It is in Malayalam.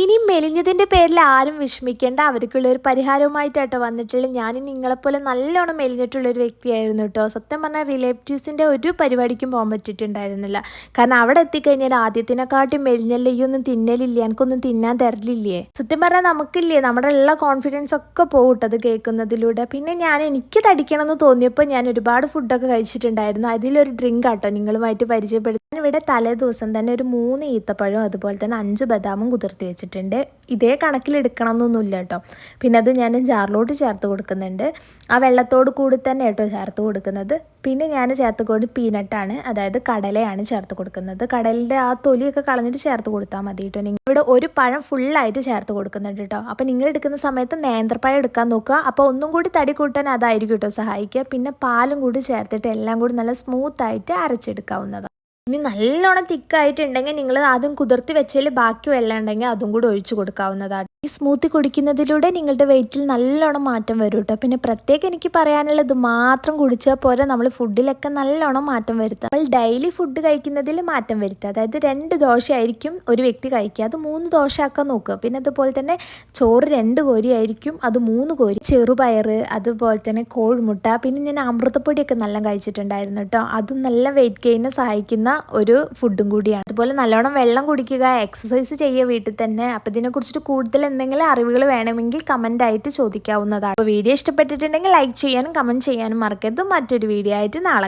ഇനി മെലിഞ്ഞതിന്റെ പേരിൽ ആരും വിഷമിക്കേണ്ട. അവർക്കുള്ള ഒരു പരിഹാരവുമായിട്ടാട്ടോ വന്നിട്ടുള്ള ഞാൻ നിങ്ങളെപ്പോലെ നല്ലോണം മെലിഞ്ഞിട്ടുള്ള ഒരു വ്യക്തിയായിരുന്നു കേട്ടോ. സത്യം പറഞ്ഞാൽ റിലേറ്റീവ്സിന്റെ ഒരു പരിപാടിക്കും പോകാൻ പറ്റിയിട്ടുണ്ടായിരുന്നില്ല. കാരണം അവിടെ എത്തിക്കഴിഞ്ഞാൽ ആദ്യത്തിനെക്കാട്ടും മെലിഞ്ഞല്ലേ ഈ ഒന്നും തിന്നലില്ല? എനിക്കൊന്നും തിന്നാൻ തരലില്ലേ സത്യം പറഞ്ഞാൽ നമുക്കില്ലേ നമ്മുടെ ഉള്ള കോൺഫിഡൻസ് ഒക്കെ പോകട്ടത് കേൾക്കുന്നതിലൂടെ. പിന്നെ ഞാൻ എനിക്ക് തടിക്കണം എന്ന് തോന്നിയപ്പോൾ ഞാൻ ഒരുപാട് ഫുഡൊക്കെ കഴിച്ചിട്ടുണ്ടായിരുന്നു. അതിലൊരു ഡ്രിങ്ക് ആട്ടോ നിങ്ങളുമായിട്ട് പരിചയപ്പെടുത്തി ഇവിടെ തലേ ദിവസം തന്നെ ഒരു മൂന്ന് ഈത്തപ്പഴവും അതുപോലെ തന്നെ അഞ്ച് ബദാമും കുതിർത്തി വെച്ചിട്ടുണ്ട്. ഇതേ കണക്കിലെടുക്കണം എന്നൊന്നുമില്ല കേട്ടോ. പിന്നെ അത് ഞാൻ ജാറിലോട്ട് ചേർത്ത് കൊടുക്കുന്നുണ്ട്. ആ വെള്ളത്തോട് കൂടി തന്നെ കേട്ടോ ചേർത്ത് കൊടുക്കുന്നത്. പിന്നെ ഞാൻ ചേർത്ത് കൊടുത്ത് പീനട്ടാണ്. അതായത് കടലയാണ് ചേർത്ത് കൊടുക്കുന്നത്. കടലിന്റെ ആ തൊലിയൊക്കെ കളഞ്ഞിട്ട് ചേർത്ത് കൊടുത്താൽ മതി കേട്ടോ. നിങ്ങൾ ഇവിടെ ഒരു പഴം ഫുള്ളായിട്ട് ചേർത്ത് കൊടുക്കുന്നുണ്ട് കേട്ടോ. അപ്പോൾ നിങ്ങൾ എടുക്കുന്ന സമയത്ത് നേന്ത്രപ്പഴം എടുക്കാൻ നോക്കുക. അപ്പോൾ ഒന്നും കൂടി തടി കൂട്ടാൻ അതായിരിക്കും കേട്ടോ സഹായിക്കുക. പിന്നെ പാലും കൂടി ചേർത്തിട്ട് എല്ലാം കൂടി നല്ല സ്മൂത്തായിട്ട് അരച്ചെടുക്കാവുന്നതാണ്. ഇനി നല്ലോണം തിക്കായിട്ടുണ്ടെങ്കിൽ നിങ്ങൾ ആദ്യം കുതിർത്തി വെച്ചതിൽ ബാക്കി വെള്ളം ഉണ്ടെങ്കിൽ അതും കൂടി ഒഴിച്ചു കൊടുക്കാവുന്നതാണ് ഈ സ്മൂത്തി കുടിക്കുന്നതിലൂടെ നിങ്ങളുടെ വെയിറ്റിൽ നല്ലോണം മാറ്റം വരും കേട്ടോ പിന്നെ പ്രത്യേകം എനിക്ക് പറയാനുള്ളത് മാത്രം കുടിച്ചാൽ പോരെ നമ്മൾ ഫുഡിലൊക്കെ നല്ലോണം മാറ്റം വരുത്തുക നമ്മൾ ഡെയിലി ഫുഡ് കഴിക്കുന്നതിൽ മാറ്റം വരുത്തുക അതായത് രണ്ട് ദോശയായിരിക്കും ഒരു വ്യക്തി കഴിക്കുക. അത് മൂന്ന് ദോശ ആക്കാൻ നോക്കുക. പിന്നെ അതുപോലെ തന്നെ ചോറ് രണ്ട് കോരി ആയിരിക്കും അത് മൂന്ന് കോരി. ചെറുപയർ അതുപോലെ തന്നെ കോഴിമുട്ട പിന്നെ ഞാൻ അമൃതപ്പൊടിയൊക്കെ നല്ല കഴിച്ചിട്ടുണ്ടായിരുന്നു കേട്ടോ അത് നല്ല വെയിറ്റ് ഗെയിനെ സഹായിക്കുന്ന ഒരു ഫുഡും കൂടിയാണ്. അതുപോലെ നല്ലോണം വെള്ളം കുടിക്കുക എക്സസൈസ് ചെയ്യുക വീട്ടിൽ തന്നെ. അപ്പം ഇതിനെക്കുറിച്ചിട്ട് കൂടുതൽ എന്തെങ്കിലും അറിവുകൾ വേണമെങ്കിൽ കമന്റ് ആയിട്ട് ചോദിക്കാവുന്നതാണ്. അപ്പോൾ വീഡിയോ ഇഷ്ടപ്പെട്ടിട്ടുണ്ടെങ്കിൽ ലൈക്ക് ചെയ്യാനും കമന്റ് ചെയ്യാനും മറക്കരുത്. മറ്റൊരു വീഡിയോ ആയിട്ട് നാളെ